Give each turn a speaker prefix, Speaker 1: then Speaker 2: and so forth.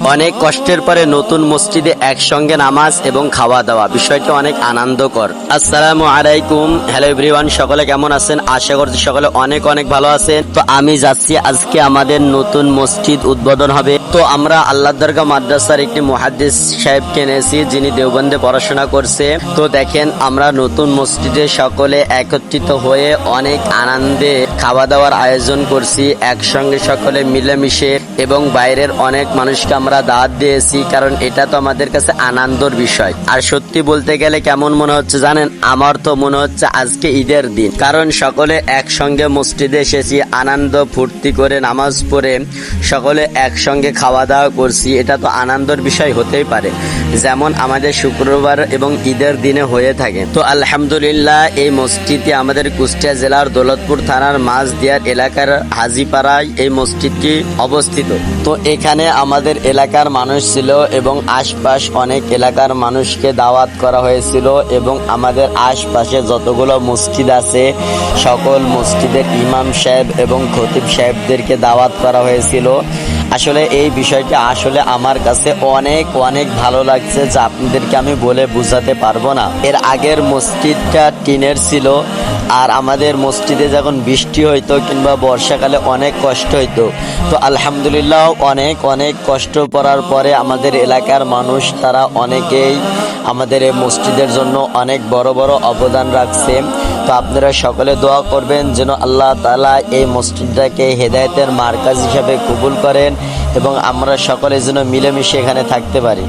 Speaker 1: অনেক কষ্টের পরে নতুন মসজিদে একসঙ্গে নামাজ এবং খাওয়া দাওয়া। বিষয়টি অনেক আনন্দকর। আসসালামু আলাইকুম। হ্যালো এভরিওয়ান সকলে কেমন আছেন? আশা করছি সকলে অনেক অনেক ভালো আছেন। তো আমি যাচ্ছি আজকে আমাদের নতুন মসজিদ উদ্বোধন হবে। তো আমরা আল্লাহ দরগা মাদ্রাসার একটি মহাদ্দিস সাহেবকে এনেছি, যিনি দেওবন্দে পড়াশোনা করছে। তো দেখেন, আমরা নতুন মসজিদে সকলে একত্রিত হয়ে অনেক আনন্দে খাওয়া দাওয়ার আয়োজন করছি। একসঙ্গে সকলে মিলেমিশে এবং বাইরের অনেক মানুষকে আমরা দাওয়াত দিয়েছি, কারণ এটা তো আমাদের কাছে আনন্দর বিষয়। আর সত্যি বলতে গেলে কেমন মনে হচ্ছে জানেন? আমার তো মনে হচ্ছে আজকে ঈদের দিন। কারণ সকলে একসঙ্গে মসজিদে এসেছি, আনন্দ ফুর্তি করে, নামাজ পড়ে সকলে একসঙ্গে খাওয়া দাওয়া করছি। এটা তো আনন্দর বিষয় হতেই পারে। যেমন আমাদের শুক্রবার এবং ঈদের দিনে হয়ে থাকে। তো আলহামদুলিল্লাহ, এই মসজিদটি আমাদের কুষ্টিয়া জেলার দৌলতপুর থানার মাঝদিয়ার এলাকার হাজিপাড়ায় এই মসজিদটি অবস্থিত। তো এখানে আমাদের এলাকার মানুষ ছিল এবং আশপাশ অনেক এলাকার মানুষকে দাওয়াত করা হয়েছিল এবং আমাদের আশপাশে যতগুলো মসজিদ আছে, সকল মসজিদের ইমাম সাহেব এবং খতিব সাহেবদেরকে দাওয়াত করা হয়েছিল। আসলে এই বিষয়টি আসলে আমার কাছে অনেক অনেক ভালো লাগছে যা আপনাদেরকে আমি বলে বোঝাতে পারব না। এর আগের মসজিদটা টিনের ছিল, আর আমাদের মসজিদে যখন বৃষ্টি হইতো কিংবা বর্ষাকালে অনেক কষ্ট হইতো, তো আলহামদুলিল্লাহ অনেক অনেক কষ্ট করার পরে আমাদের এলাকার মানুষ তারা অনেকেই আমাদের এই মসজিদের জন্য অনেক বড় বড় অবদান রাখছে। তো আপনারা সকলে দোয়া করবেন যেন আল্লাহ তালা এই মসজিদটাকে হেদায়তের মার্কাজ হিসাবে কবুল করেন এবং আমরা সকলে যেন মিলেমিশে এখানে থাকতে পারি।